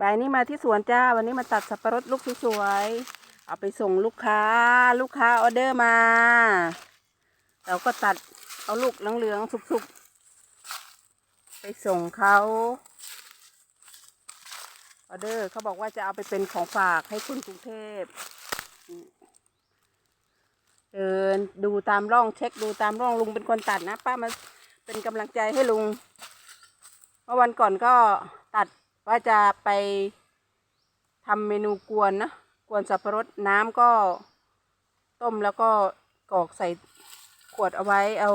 บ่ายนี้มาที่สวนจ้า วันนี้มาตัดสับปะรดลูกสวยๆเอาไปส่งลูกค้า ลูกค้าออเดอร์มา เราก็ตัดเอาลูกเหลืองๆสุกๆ ไปส่งเขาออเดอร์เขาบอกว่าจะเอาไปเป็นของฝากให้คุณกรุงเทพเดินดูตามร่องเช็คดูตามร่องลุงเป็นคนตัดนะ ป้ามาเป็นกำลังใจให้ลุงเมื่อวันก่อนก็ ว่าจะไปทำเมนูกวนนะกวนสับปะรดน้ำก็ต้มแล้วก็กรอกใส่ขวดเอาไว้เอา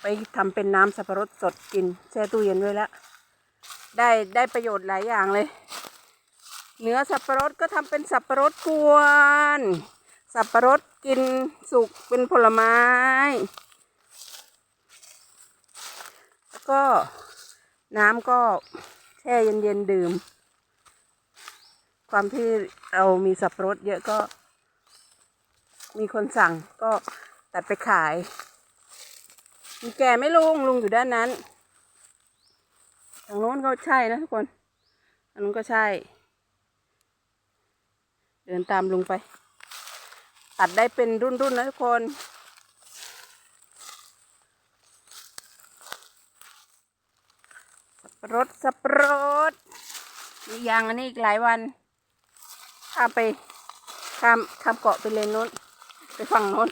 ไปทำเป็นน้ำสับปะรดสดกินแช่ตู้เย็นไว้แล้วได้ได้ประโยชน์หลายอย่างเลย เนื้อสับปะรดก็ทำเป็นสับปะรดกวน สับปะรดกินสุกเป็นผลไม้ แล้วก็น้ำก็ ช่เย็นๆดื่ม ความที่เรามีสับปะรดเยอะก็ มีคนสั่งก็ตัดไปขาย มีแก่ไม่ลุงลุงอยู่ด้านนั้นทางโน้นก็ใช่นะทุกคนทางโน้นก็ใช่ เดินตามลุงไป ตัดได้เป็นรุ่นๆนะทุกคน สับปะ รดสับปะรดมียางอันนี้อีกหลายวันข้ามไปข้ามข้ามเกาะไปเลนโน้นไปฝั่งโน้น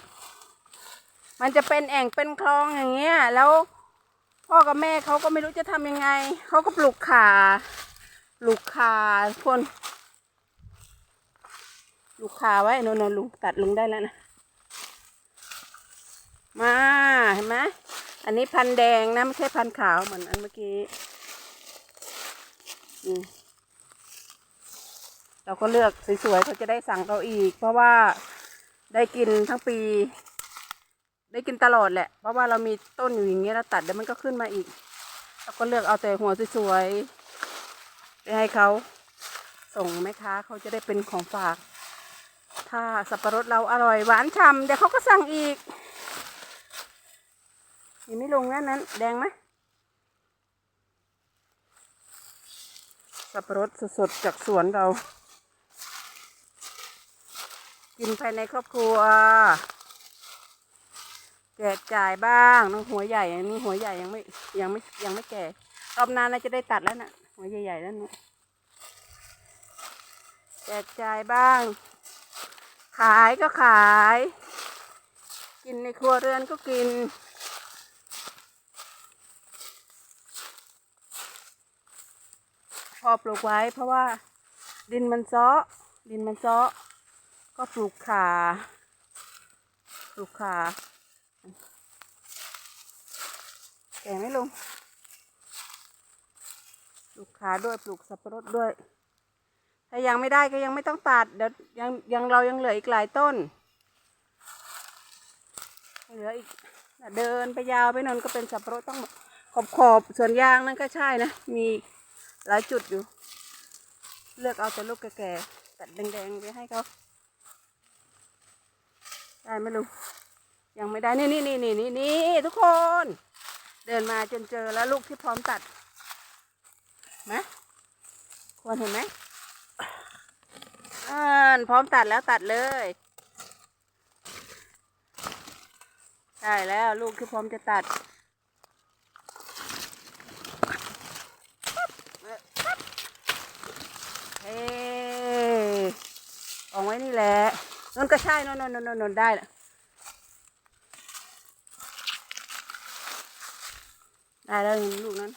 มันจะเป็นแอ่งเป็นคลองอย่างเงี้ย แล้วพ่อกับแม่เขาก็ไม่รู้จะทำยังไง เขาก็ปลูกขาปลูกขาคนปลูกขาไว้นนนลุงตัดลุงได้แล้วนะ มาเห็นไหมอันนี้พันแดงนะ ไม่ใช่พันขาวเหมือนอันเมื่อกี้ เราก็เลือกสวยๆเขาจะได้สั่งเราอีก เพราะว่าได้กินทั้งปี ได้กินตลอดแหละ เพราะว่าเรามีต้นอยู่อย่างเงี้ยเราตัดเดี๋ยวมันก็ขึ้นมาอีก เราก็เลือกเอาแต่หัวสวยๆไปให้เขาส่งแม่ค้าเขาจะได้เป็นของฝาก ถ้าสับปะรดเราอร่อยหวานฉ่ำเดี๋ยวเขาก็สั่งอีกยังไม่ลงนั่นั้น แดงไหม สับปะรดสดๆจากสวนเรา กินภายในครอบครัวแจกจ่ายบ้างน้องหัวใหญ่อันนี้หัวใหญ่ยังไม่ยังไม่ยังไม่แก่รอบหน้าน่าจะได้ตัดแล้วนะหัวใหญ่ๆแล้วนะแจกจ่ายบ้าง ขายก็ขาย กินในครัวเรือนก็กิน อปลูกไว้ เพราะว่าดินมันซาะดินมันซาะก็ปลูกขาปลูกขาแก่ไม่ลงปลูกขาด้วยปลูกสับปะรดด้วย ถ้ายังไม่ได้ก็ยังไม่ต้องตัดเดี๋ยวยังยังเรายังเหลืออีกหลายต้นเหลืออีกเดินไปยาวไปนนก็เป็นสับปะรดต้องขอบขอบส่วนยางนั่นก็ใช่นะ มี หลายจุดอยู่ เลือกเอาแต่ลูกแก่ๆตัดแดงๆไปให้เขาได้ไหมลุงยังไม่ได้ นี่นี่นี่นี่นี่นี่ทุกคน เดินมาจนเจอแล้วลูกที่พร้อมตัดนะควรเห็นไหมอ่าพร้อมตัดแล้วตัดเลยได้แล้วลูกที่พร้อมจะตัด เฮ้ออกไว้ นี่แหละนนก็ใช่นนนนนนนได้ละได้แล้วลูกนั้น